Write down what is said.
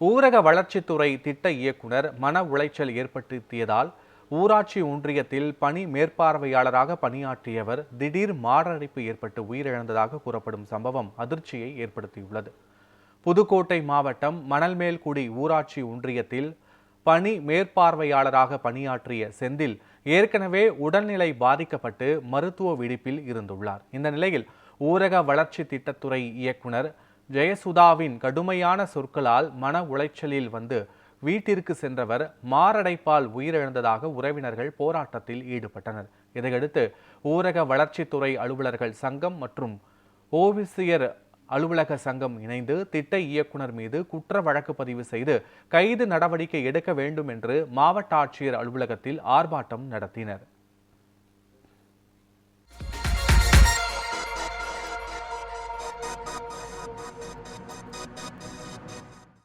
ஊரக வளர்ச்சித்துறை திட்ட இயக்குனர் மன உளைச்சல் ஏற்படுத்தியதால் ஊராட்சி ஒன்றியத்தில் பணி மேற்பார்வையாளராக பணியாற்றியவர் திடீர் மாரடைப்பு ஏற்பட்டு உயிரிழந்ததாக கூறப்படும் சம்பவம் அதிர்ச்சியை ஏற்படுத்தியுள்ளது. புதுக்கோட்டை மாவட்டம் மணல்மேல்குடி ஊராட்சி ஒன்றியத்தில் பணி மேற்பார்வையாளராக பணியாற்றிய செந்தில் ஏற்கனவே உடல்நிலை பாதிக்கப்பட்டு மருத்துவ விடுப்பில் இருந்துள்ளார். இந்த நிலையில் ஊரக வளர்ச்சி திட்டத்துறை இயக்குனர் ஜெயசுதாவின் கடுமையான சொற்களால் மன உளைச்சலில் வந்து வீட்டிற்கு சென்றவர் மாரடைப்பால் உயிரிழந்ததாக உறவினர்கள் போராட்டத்தில் ஈடுபட்டனர். இதையடுத்து ஊரக வளர்ச்சித்துறை அலுவலர்கள் சங்கம் மற்றும் ஓவிசியர் அலுவலக சங்கம் இணைந்து திட்ட இயக்குனர் மீது குற்ற வழக்கு பதிவு செய்து கைது நடவடிக்கை எடுக்க வேண்டும் என்று மாவட்ட ஆட்சியர் அலுவலகத்தில் ஆர்ப்பாட்டம் நடத்தினர்.